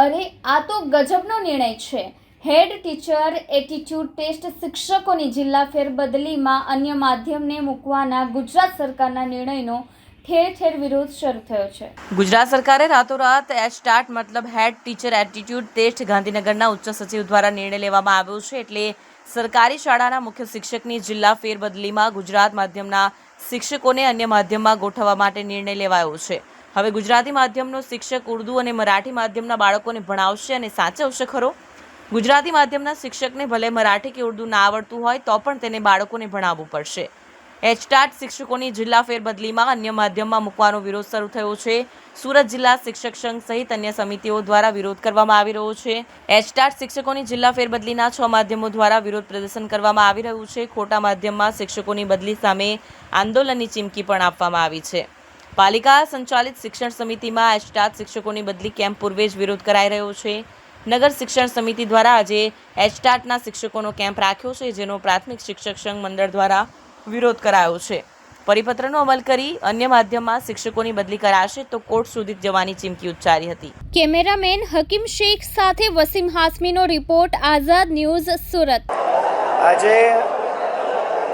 અરે, આ તો ગજબનો નિર્ણય છે. હેડ ટીચર, એટીટ્યુડ ટેસ્ટ શિક્ષકોની જિલ્લા ફેરબદલીમાં અન્ય માધ્યમને મૂકવાના ગુજરાત સરકારના નિર્ણયનો ઠેર ઠેર વિરોધ શરૂ થયો છે. ગુજરાત સરકારે રાતોરાત એસ્ટાર્ટ મતલબ હેડ ટીચર એપ્ટિટ્યૂડ ટેસ્ટ ગાંધીનગરના ઉચ્ચ સચિવ દ્વારા નિર્ણય લેવામાં આવ્યો છે એટલે સરકારી શાળાના મુખ્ય શિક્ષકની જિલ્લા ફેરબદલીમાં ગુજરાત માધ્યમના શિક્ષકોને અન્ય માધ્યમમાં ગોઠવવા માટે નિર્ણય લેવાયો છે. હવે ગુજરાતી માધ્યમનો શિક્ષક ઉર્દુ અને મરાઠી માધ્યમના બાળકોને ભણાવશે અને સાચવશે ખરો? ગુજરાતી માધ્યમના શિક્ષકને ભલે મરાઠી કે ઉર્દુ ના આવડતું હોય, તો પણ તેને બાળકોને ભણાવવું પડશે. એચટાટ શિક્ષકોની જિલ્લા ફેરબદલીમાં અન્ય માધ્યમમાં મૂકવાનો વિરોધ શરૂ થયો છે. સુરત જિલ્લા શિક્ષક સંઘ સહિત અન્ય સમિતિઓ દ્વારા વિરોધ કરવામાં આવી રહ્યો છે. એચટાટ શિક્ષકોની જિલ્લા ફેરબદલીના છ માધ્યમો દ્વારા વિરોધ પ્રદર્શન કરવામાં આવી રહ્યું છે. ખોટા માધ્યમમાં શિક્ષકોની બદલી સામે આંદોલનની ચીમકી પણ આપવામાં આવી છે. પાલિકા સંચાલિત શિક્ષણ સમિતિમાં એચટાટ શિક્ષકોની બદલી કેમ્પ પૂર્વે જ વિરોધ કરાઈ રહ્યો છે. નગર શિક્ષણ સમિતિ દ્વારા આજે એચટાટના શિક્ષકોનો કેમ્પ રાખ્યો છે જેનો પ્રાથમિક શિક્ષક સંઘ મંડળ દ્વારા વિરોધ કરાયો છે. પરિપત્રનો અમલ કરી અન્ય માધ્યમમાં શિક્ષકોની બદલી કરાશે તો કોર્ટ સુધી જવાની ચીમકી ઉચ્ચારી હતી. કેમેરામેન હકીમ શેખ સાથે વસીમ હાસમીનો રિપોર્ટ આઝાદ ન્યૂઝ સુરત. આજે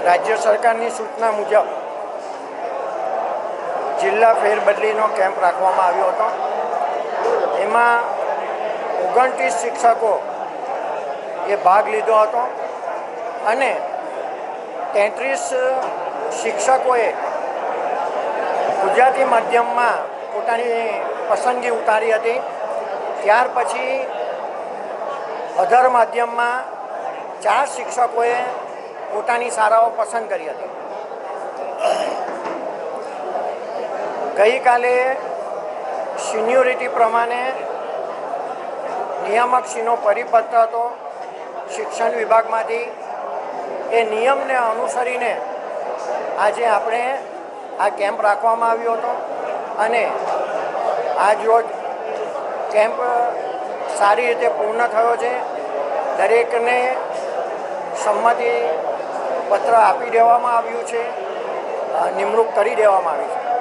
રાજ્ય સરકારની સૂચના મુજબ જિલ્લા ફેરબદલીનો કેમ્પ રાખવામાં આવ્યો હતો. એમાં ઓગણત્રીસ શિક્ષકો એ ભાગ લીધો હતો અને તેત્રીસ શિક્ષકોએ ગુજરાતી માધ્યમમાં પોતાની પસંદગી ઉતારી હતી. ત્યાર પછી અધર માધ્યમમાં ચાર શિક્ષકોએ પોતાની શાળાઓ પસંદ કરી હતી. ગઈકાલે સિન્યોરિટી પ્રમાણે નિયામકશ્રીનો પરિપત્ર હતો. શિક્ષણ વિભાગમાંથી. એ નિયમને અનુસરીને આજે આપણે આ કેમ્પ રાખવામાં આવ્યો હતો. અને આજ રોજ કેમ્પ સારી રીતે પૂર્ણ થયો છે. દરેકને સંમતિ પત્ર આપી દેવામાં આવ્યું છે. નિમણૂક કરી દેવામાં આવી છે.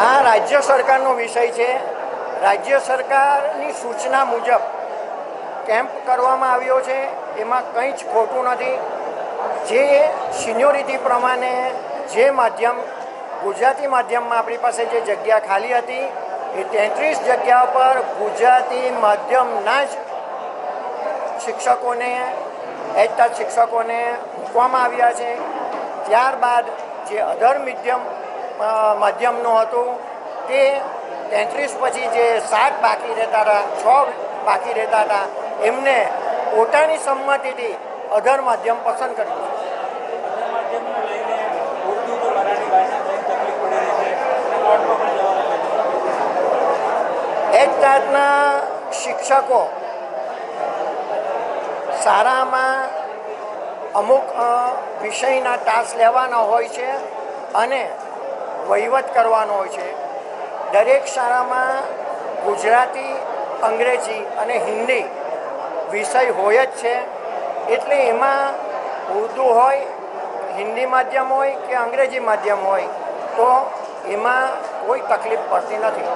આ રાજ્ય સરકારનો વિષય છે. રાજ્ય સરકારની સૂચના મુજબ કેમ્પ કરવામાં આવ્યો છે. એમાં કંઈ જ ખોટું નથી. જે સિન્યોરિટી પ્રમાણે જે માધ્યમ, ગુજરાતી માધ્યમમાં આપણી પાસે જે જગ્યા ખાલી હતી, એ તેત્રીસ જગ્યા પર ગુજરાતી માધ્યમના જ શિક્ષકોને એચતા શિક્ષકોને મૂકવામાં આવ્યા છે. ત્યારબાદ જે અધર મીડિયમ માધ્યમનું હતું, તે તેત્રીસ પછી જે સાત બાકી રહેતા હતા, છ બાકી રહેતા હતા, એમને પોતાની સંમતિથી અધર માધ્યમ પસંદ કર્યું. છે એક જાતના શિક્ષકો શાળામાં અમુક વિષયના ટાસ્ક લેવાના હોય છે અને વહીવટ કરવાનો હોય છે. દરેક શાળામાં ગુજરાતી, અંગ્રેજી અને હિન્દી વિષય હોય જ છે. એટલે એમાં ઉર્દુ હોય, હિન્દી માધ્યમ હોય કે અંગ્રેજી માધ્યમ હોય, તો એમાં કોઈ તકલીફ પડતી નથી.